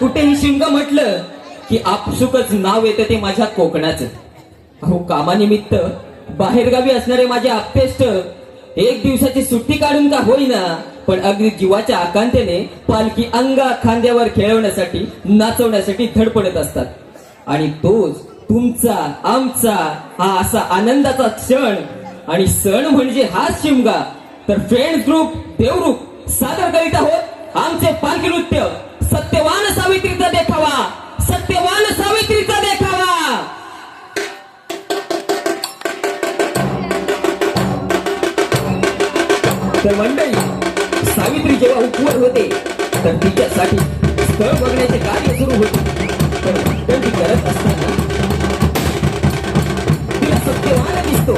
कुठेही शिंग म्हटलं की आपसुकच नाव येतं ते माझ्या कोकणाचं. अहो कामानिमित्त बाहेरगावी असणारे माझे आपेष्ट एक दिवसाची सुट्टी काढून का होईना पण अगदी जीवाच्या आकांतेने पालखी अंगा खांद्यावर खेळवण्यासाठी नाचवण्यासाठी धडपडत असतात. आणि तोच तुमचा आमचा हा असा आनंदाचा क्षण आणि सण म्हणजे हाच शिमगा. तर फ्रेंड्स ग्रुप देवरूप सादर करीत आहोत आमचे पालखी नृत्य. सत्यवान सावित्रीचा देखावा सत्यवान सावित्रीचा देखावा तर मंडळी सावित्री जेव्हा उपवर होते तर तिच्यासाठी स्थळ बघण्याचे कार्य सुरू होते. तर ती करत असताना तिला सत्यवान दिसतो.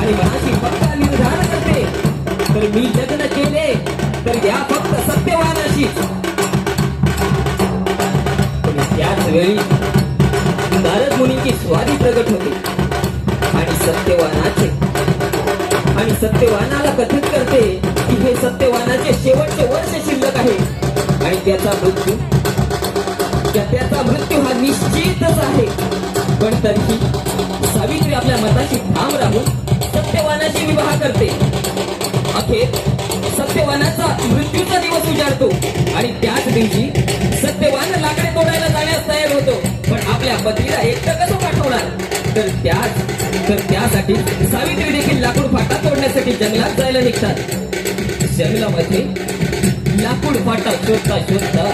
आणि मनाची फक्त निर्धार करते. तर मी लग्न केले तर या फक्त सत्यवानाशी वेळी नारद मुनीची स्वारी प्रगट होते. आणि सत्यवानाचे आणि सत्यवानाला कथित करते की हे सत्यवानाचे शेवटचे वर्ष शिल्लक आहे. आणि त्याचा मृत्यू त्या- त्याचा मृत्यू हा निश्चितच आहे. पण तरीही सावित्री आपल्या मताशी ठाम राहून सत्यवानाशी विवाह करते. अखेर सत्यवानाचा मृत्यूचा दिवस उजाडतो. आणि त्याच दिवशी सत्यवान लाकडे तोडायला जाण्यास तयार होतो. पण आपल्या पत्नीला एकटं कसं पाठवणार? तर त्याच तर त्यासाठी सावित्री देखील लाकूड फाटा तोडण्यासाठी जंगलात जायला निघतात. जंगलामध्ये लाकूड फाटा शोधता शोधता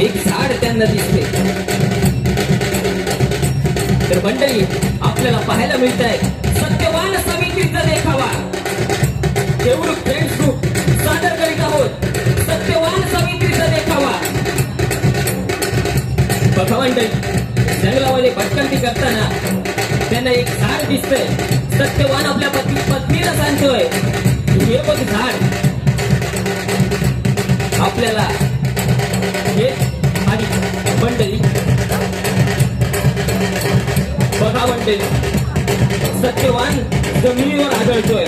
एक झाड त्यांना दिसते. तर मंडळी आपल्याला पाहायला मिळत आहे सत्यवान समितीचा देखावा. देवरूप फ्रेंड्स ग्रुप सादर करीत आहोत. सत्यवान सावित्रीचा देखावा. बघा मंडळी जंगलामध्ये भटकंती करताना त्यांना एक झाड दिसतंय. सत्यवान आपल्या पत्नी पत्नीला सांगतोय हे बघ झाड. आपल्याला हे आणि मंडळी. बघा मंडळी सत्यवान जमिनीवर आढळतोय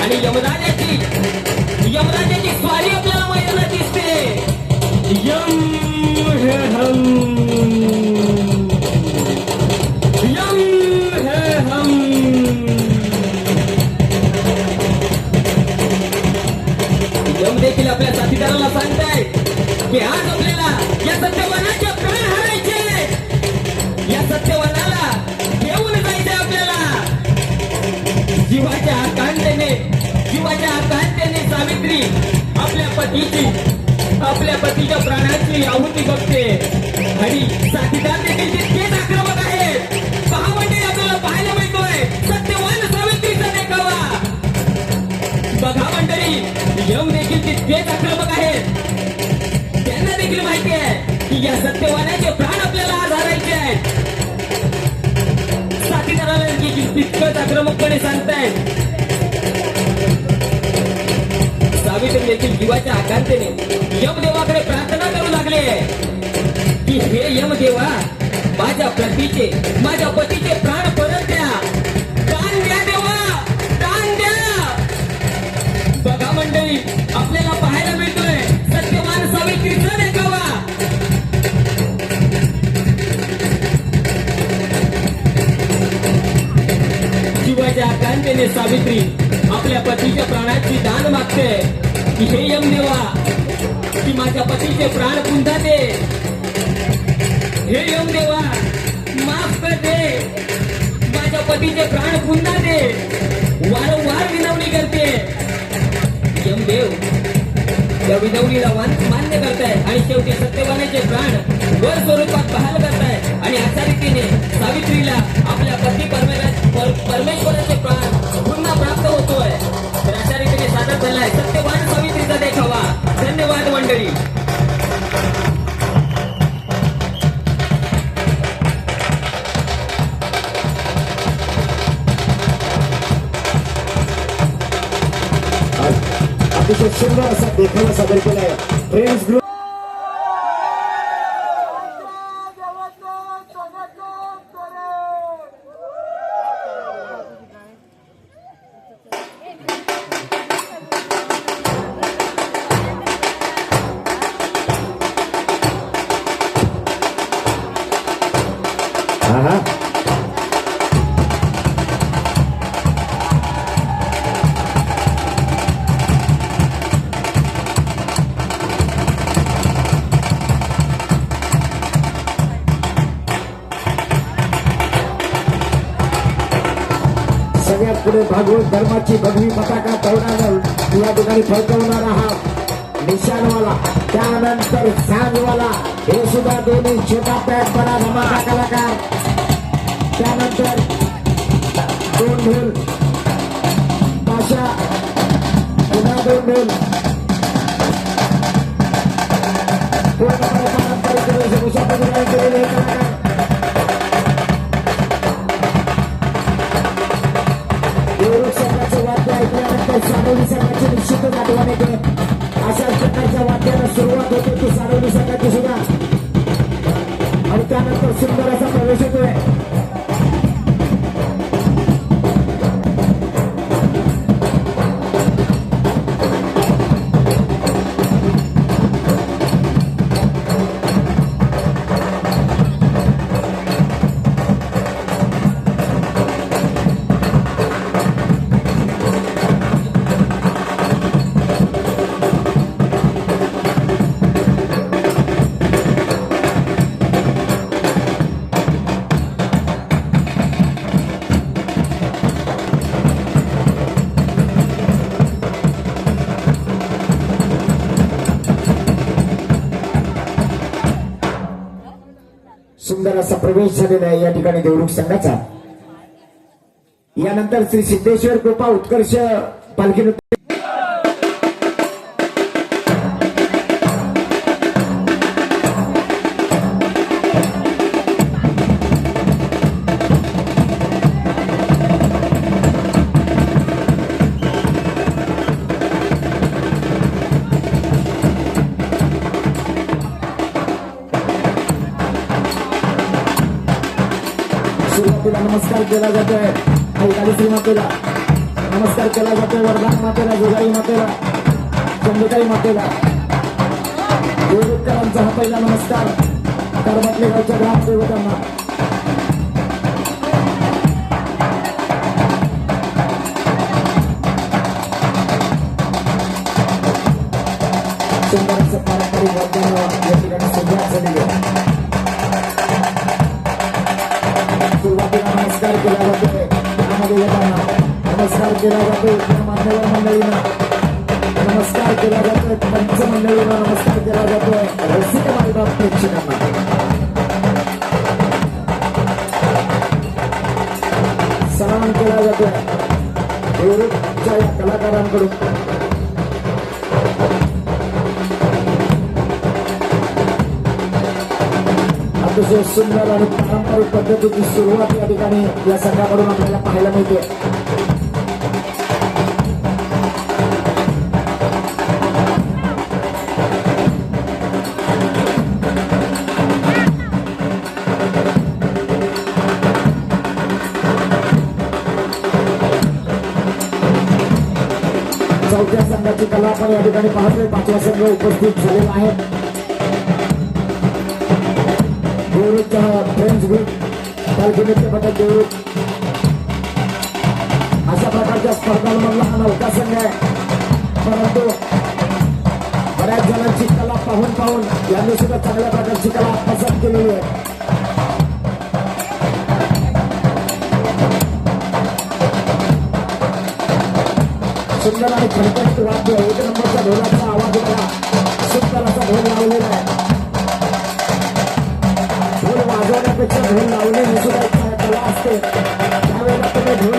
आणि यमराजाची यमराजाची स्वारी आपल्याला मैदानात दिसते. यम हे हम। यम हे हम। यम देखील आपल्या साथीदाराला सांगताय की आज सावित्री आपल्या पतीची आपल्या पतीच्या प्राण्याची आहुती बघते. आणि साथीदार देखील तितकेच आक्रमक आहेत. पहा म्हणजे आपल्याला पाहायला मिळतोय. सत्यवान सावित्रीचा देखावा. बघा मंडळी यम देखील तितकेच आक्रमक आहेत. त्यांना देखील माहिती आहे की या सत्यवानाचे प्राण आपल्याला आज हरायचे आहेत. साथीदाराला देखील तितकंच आक्रमकपणे सांगतायत. देखील जीवाच्या आकांतेने यमदेवाकडे प्रार्थना करू लागले. की हे यमदेवा माझ्या पतीचे माझ्या पतीचे प्राण परत द्या. दान द्या देवा दान द्या. बघा मंडळी आपल्याला पाहायला मिळतोय सत्यवान सावित्रीचा देखावा शिवाच्या कांतेने सावित्री आपल्या पतीच्या प्राणाची दान मागते. की देवा की माझ्या पतीचे प्राण पुन्हा दे हे यम देवा माफ कर दे. माझ्या पतीचे प्राण पुन्हा दे वारंवार विनवणी करते. यमदेव या विनवणीला वान मान्य करताय आणि शेवटी सत्यवानाचे प्राण वर स्वरूपात बहाल करताय. आणि अशा रीतीने सावित्रीला आपल्या पती पर- परमेश्वराचे प्राण पुन्हा प्राप्त होतोय. तर अशा रीतीने सादर झालाय सत्यवान सावित्रीचा देखावा. धन्यवाद मंडळी. अतिशय सुंदर असा देखावा सादर केलाय. फ्रेंड्स ग्रुप हा सगळ्यात पुढे भागवत धर्माची भगवी पताका तरुणानं या ठिकाणी फडकवणारा हा निशाणवाला त्यानंतर सांजवाला हे सुद्धा दोन्ही छोटा पॅट बडा धमाका कलाकार. त्यानंतर दोन ढोल पाशा. पुन्हा दोन ढोल पूर्णपणे पारंपरिक निश्चितच आठवण येते प्रकारच्या वाद्याला सुंदर असा प्रवेश झालेला आहे या ठिकाणी देवरुख संघाचा. यानंतर श्री सिद्धेश्वर कृपा उत्कर्ष पालखी मातेला. नमस्कार केला जातो वरदान मातेला जोगाई मातेला चंदिकाई मातेला. देवदूतकरांचा हा पहिला नमस्कार. कर्मातले गावच्या ग्रामदेवतांना सुंदर पारंपरिक वाद्यानं या ठिकाणी सुरुवात झालेली आहे. केला जातो त्या मान्यवर मंडळीनं नमस्कार केला जातोय. पंच मंडळींना नमस्कार केला जातोय. रसिक मायबाप प्रेक्षकांना सन्मान केला जातोय. देवरूपच्या या कलाकारांकडून. अतिशय सुंदर आणि पारंपरिक पद्धतीची सुरुवात या ठिकाणी या संघाकडून आपल्याला पाहायला मिळते. आपण या ठिकाणी पाहतोय पाचवा संघ उपस्थित झालेला आहे देवरूपचा फ्रेंड्स ग्रुप पालखी नृत्य पथक देवरूप अशा प्रकारच्या स्पर्धांमधला हा नौका संघ आहे. परंतु बऱ्याच जणांची कला पाहून पाहून यांनी सुद्धा चांगल्या प्रकारची कला आत्मसात केलेली आहे. सुंदर आणि खडखडीत वाद्य एक ढोलाचा आवाज होता. सुंदर असा ढोल लावलेला आहे. ढोल वाजवण्यापेक्षा ढोल लावणे ही सुद्धा कला असते. त्यावेळेला तुम्ही ढोल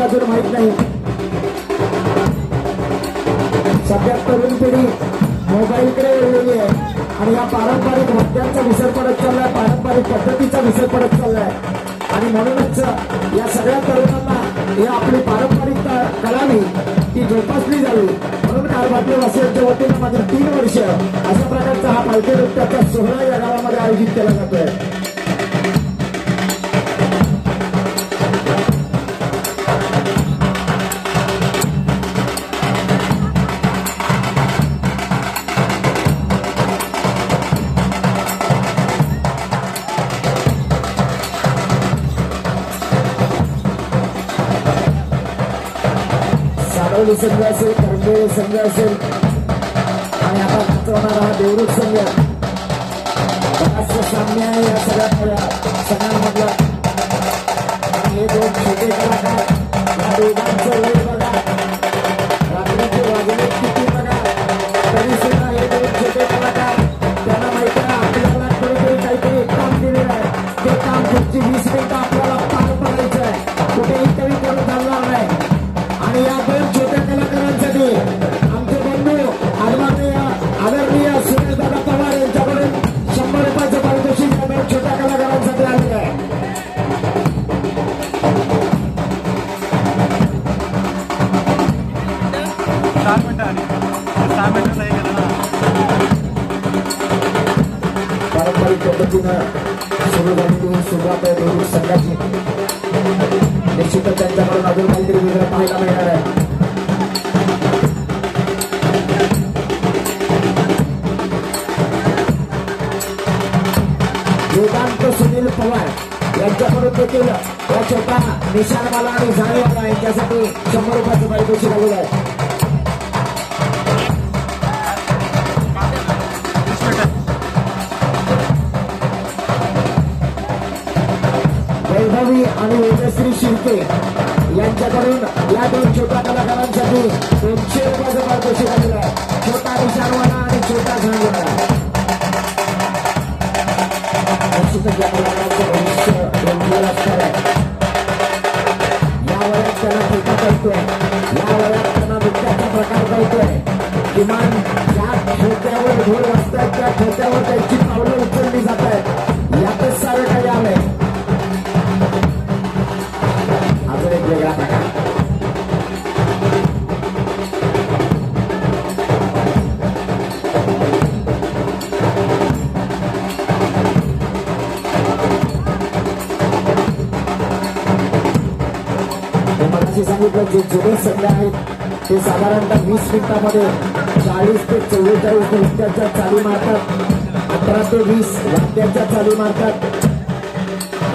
म्हणतात अजून माहीत नाही. सध्या तरुण पिढी मोबाईलकडे वळलेली आहे. आणि या पारंपरिक वाद्यांचा विसर पडत चाललाय पारंपरिक पद्धतीचा विसर पडत चाललाय. आणि म्हणूनच या सगळ्या तरुणांना या आपली पारंपरिक कलानी ती जोपासली जावी. म्हणून बाटले वासियांच्या वतीनं माझ्या तीन वर्ष अशा प्रकारचा हा पालखी नृत्याचा सोहळा या गावामध्ये आयोजित केला जातोय. संघ असेल करंबेळी संघ असेल. आणि आता नाचवणारा हा देवरूप संघ. बराचसा साम्य आहे या सगळ्या सगळ्यांमधला. हे दोन छोटे कलाकार या दोघांचं वय बघा. रात्रीचे वाजले किती बघा. तरी सुद्धा हे दोन छोटे कलाकार त्यांना माहिती आहे आपल्याला कुठेतरी काहीतरी काम केलेलं आहे. ते काम पुढची वीस मिनिटं आपल्याला पार पडायचं आहे. कुठेही कमी करून चालणार नाही. आणि या दोन वैभवी आणि वेदश्री शिर्के यांच्याकडून या दोन छोट्या कलाकारांसाठी दोनशे रुपयाचं पारितोषिक आलेलं आहे. छोटा निशाणवाला आणि छोटा झाडवाला या कलाकारांचं भविष्य रंगलेलं असणार आहे. या वयात त्यांना ठेका कळतोय या वयात त्यांना नृत्याचा प्रकार कळतोय किमान ज्या ठोक्यावर ढोल वाजतायत त्या ठोक्यावर त्यांची पावलं उचलली जात आहेत यातच सारं काही आलंय. जसे सांगितलं जे जुने सगळे आहेत ते साधारणतः वीस मिनिटामध्ये चाळीस ते चव्वेचाळीस नृत्याच्या चाली मारतात. अठरा ते वीस वाद्याच्या चाली मारतात.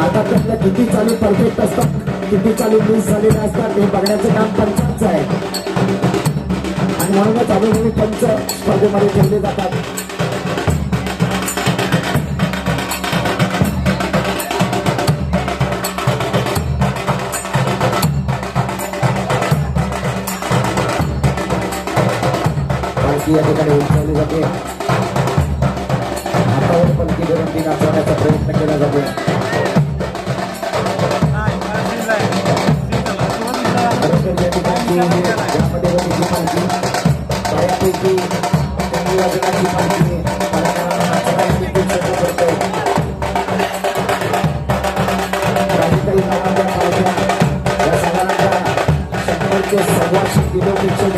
आता त्यातल्या किती चाली परफेक्ट असतात किती चाली मिस झालेल्या असतात हे बघण्याचं काम पंचांचं आहे. आणि म्हणूनच अनुभवी पंच स्पर्धेमध्ये ठेवले जातात. या ठिकाणी उंचावली जाते हातावर पलकी धरून ती नाचवण्याचा प्रयत्न केला जातो नाही मला सीन आहे सीन झाला सुरुवातीला खरोखर या ठिकाणची यामध्ये बघितली पालखी बऱ्यापैकी कमी वजनाची पालखी कलाकारांना नाचवायला देखील सज्ज करते काही काही गावांच्या पालख्या या साधारणतः शंभर ते सव्वाशे किलोपेक्षा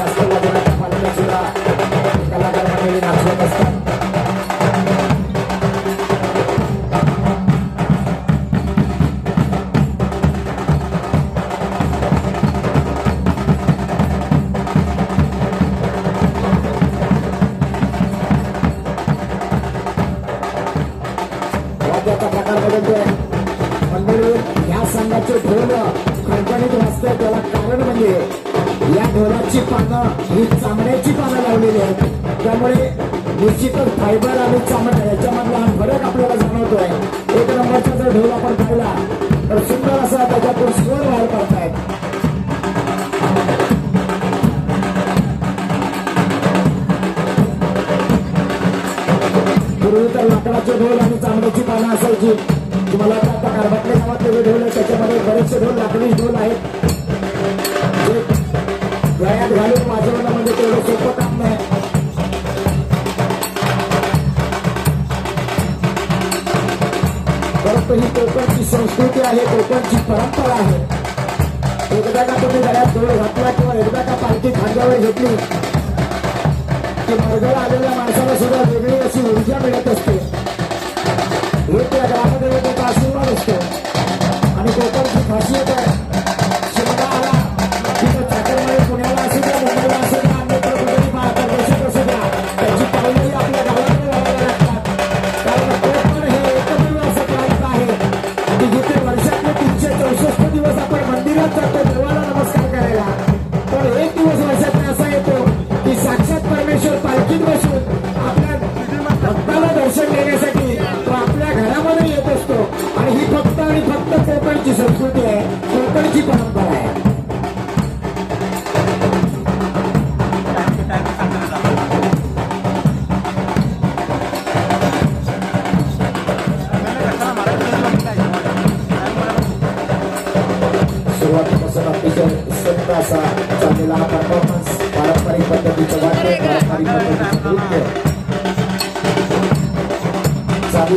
ही चामड्याची पानं लावलेली आहेत. त्यामुळे निश्चितच फायबर आणि चामडा याच्यामधला हा फरक आपल्याला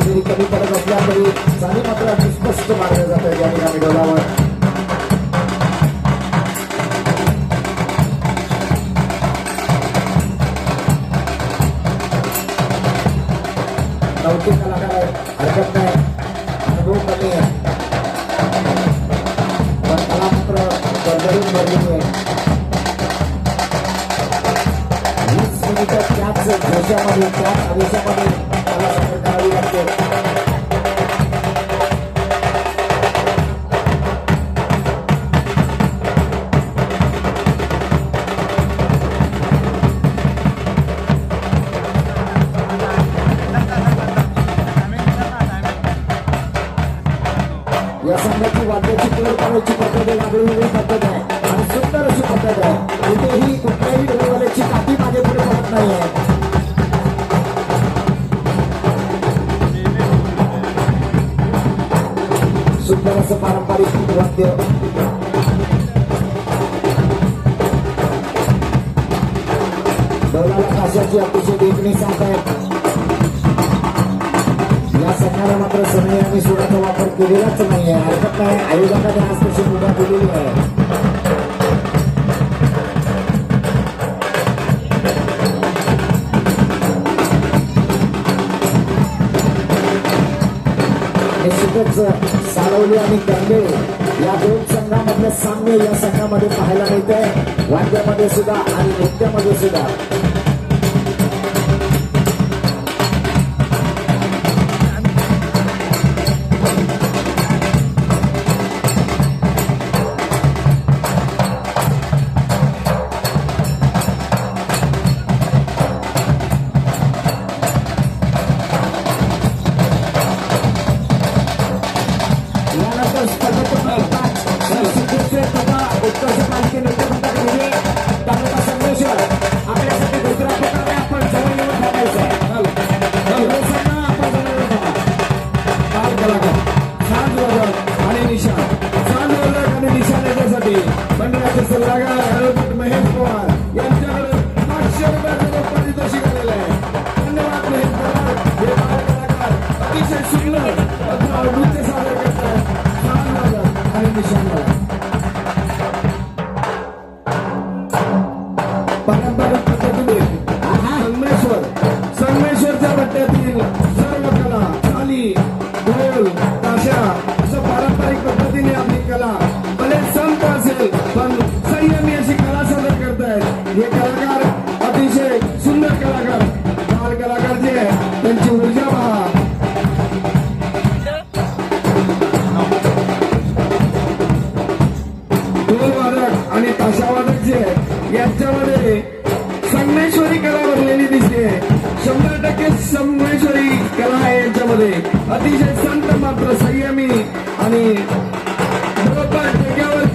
कमी पडत असल्यामुळे तरी साधी मात्र स्पष्ट मारल्या जात आहे. या ठिकाणी गडावर या संघाची वाद्याची किंवा पाण्याची पद्धत आहे वेगळी आणि सुंदर अशी पद्धत आहे. कुठेही कुठल्याही डोळेवाल्याची काठी मागे पुढे पडत नाही आहे सुंदर असं पारंपरिक वाद्य डोळ्याला काशाची अतिशय देखणी येतात या सरकारला मात्र समय आणि वापर केलेलाच नाही आहे हरकत नाही. आयोजकांना त्या आजपासून केलेली दिलेली आहे निश्चितच सारवली आणि गंगे या दोन संघामधले सामने या संघामध्ये पाहायला मिळते वाद्यामध्ये सुद्धा आणि नृत्यामध्ये सुद्धा.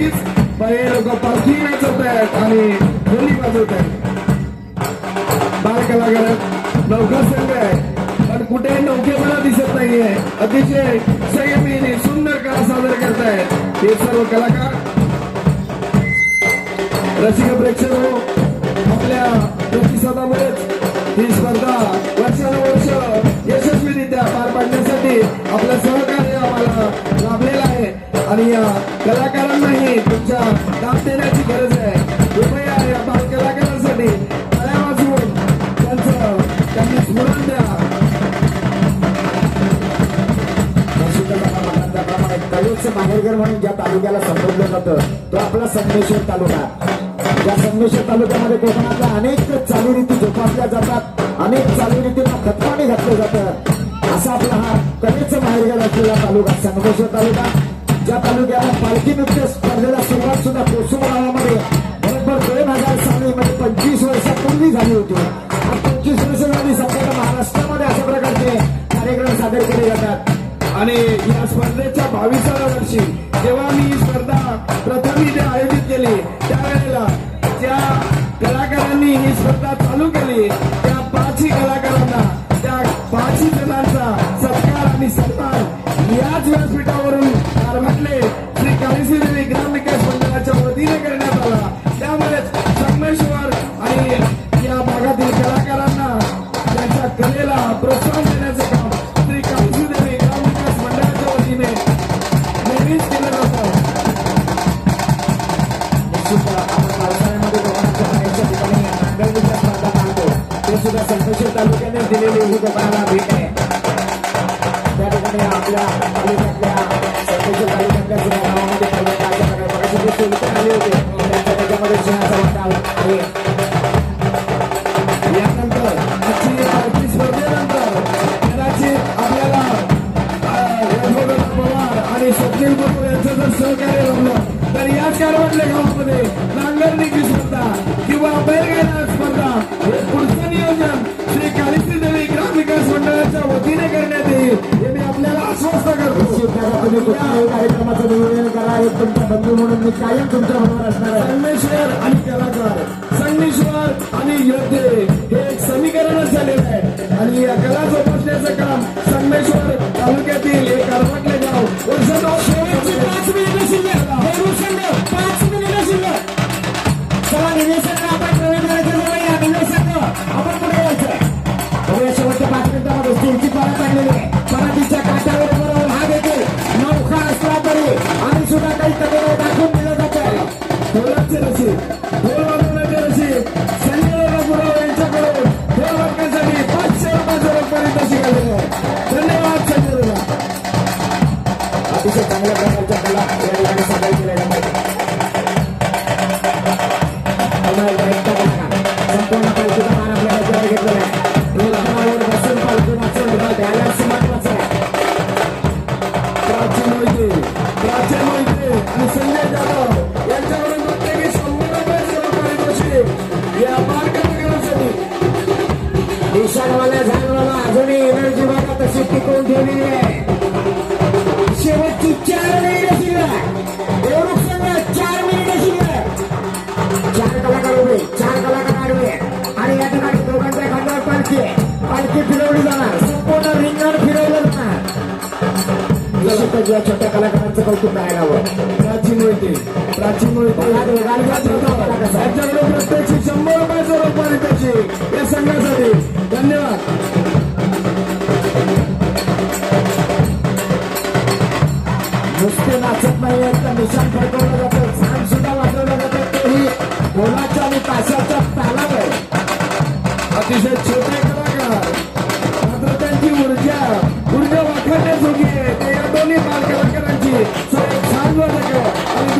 नक्कीच. पण हे लोक पावती वाजवत आहेत आणि होली वाजवत आहेत बाल कलाकारात नौका संघ आहे. पण कुठे नौकेपणा दिसत नाहीये. अतिशय संयमीने सुंदर कला सादर करत करतायत हे सर्व कलाकार. रसिक प्रेक्षक हो, आपल्या प्रतिसादामुळेच ही स्पर्धा वर्षानुवर्ष यशस्वीरित्या पार पाडण्यासाठी आपलं सहकार्य आम्हाला लाभलेलं आहे. आणि कलाकारांनाही तुमच्या काम देण्याची गरज आहे. कृपया या बाल कलाकारांसाठी तळ्या वाजवून त्यांचं त्यांनी स्मरण द्या. कलेचं माहेरघर म्हणून ज्या तालुक्याला संबोधलं जातं तो आपला संगमेश्वर तालुका. या संगमेश्वर तालुक्यामध्ये कोकणातल्या अनेक चालूरीती जोपासल्या जातात अनेक चालूरीतीला खतपाणी घातलं जातं. असा आपला हा कलेचं माहेरघर असलेला तालुका संगमेश्वर तालुका. ज्या तालुक्याला पालखी नृत्य स्पर्धेला सुरुवात सुद्धा कोसुम गावामध्ये. बरोबर दोन हजार साली म्हणजे पंचवीस वर्षापूर्वी झाली होती. पंचवीस वर्ष झाली संपूर्ण महाराष्ट्रामध्ये अशा प्रकारचे कार्यक्रम सादर केले जातात. आणि या स्पर्धेच्या बावीसाव्या वर्षी जेव्हा मी ही स्पर्धा प्रथम इथे आयोजित केली त्यावेळेला ज्या कलाकारांनी ही स्पर्धा चालू केली त्या पाचही कलाकारांना त्या पाचही जणांचा सत्कार आणि सन्मान याच व्यासपीठावर मंडळाच्या करण्यात आला. त्यामुळे संगमेश्वर आणि या भागातील कलाकारांना त्यांच्या कलेला प्रोत्साहन देण्याचं काम श्री काळीसी देवी ग्राम मंडळाच्या वतीने नेहमीच केलं जातं. आपण पावसाळ्यामध्ये कोकणाच्या बाहेरच्या ठिकाणी नांगरणीच्या स्पर्धा पाहतो. ते सुद्धा संतोषी तालुक्याने दिलेली ही कोकणाला भेट कारवाडल्या गावामध्ये नांगरणीची स्पर्धा किंवा बैलगाडा स्पर्धा. हे पुढचं नियोजन श्री कालिसी देवी ग्राम विकास मंडळाच्या वतीने करण्यात येईल. हे मी आपल्याला आश्वस्त करतो. तुम्ही कुठल्याही कार्यक्रमाचं नियोजन करा एक तुमचा बंधू म्हणून मी कायम तुमच्या बरोबर असणार आहे. संगमेश्वर आणि कलाकार. संगमेश्वर आणि योद्धे हे एक समीकरणच झालेलं आहे. आणि या कला जोपासण्याचं काम संगमेश्वर तालुक्यातील एक गाव वर्षानुवर्षे नुसते नाचत फडकवलं जातं झाड सुद्धा वाजवलं जातं तेही ढोलाच्या आणि ताशाच्या तालावर अतिशय छोटे कलाकार मात्र त्यांची ऊर्जा ऊर्जा वाखरण्याजोगी आहे ते या दोन्ही बाल कलाकारांची एक छान वादक आणि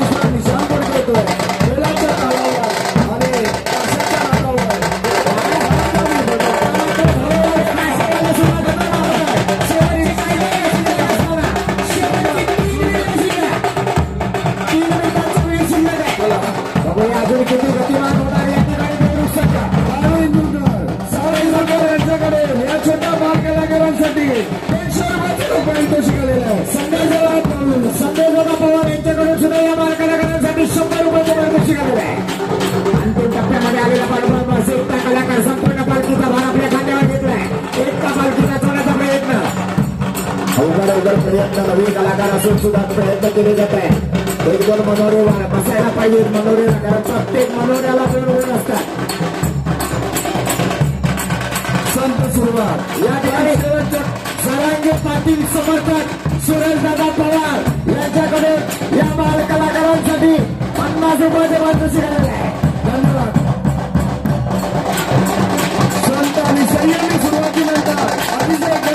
असून सुद्धा प्रयत्न केले जात आहे. एक दोन मनोरे वा- बसायला पाहिजे. मनोरे कारण प्रत्येक मनोऱ्याला वेगवेगळे असतात. संत सुरुवात या ठिकाणी सरांगे पाटील समर्थक सुरेशदादा पवार यांच्याकडे या बाल कलाकारांसाठी पन्नास रुपयाचे पारितोषिक आलेले आहे. धन्यवाद. संत आणि संयमी सुरुवातीनंतर अतिशय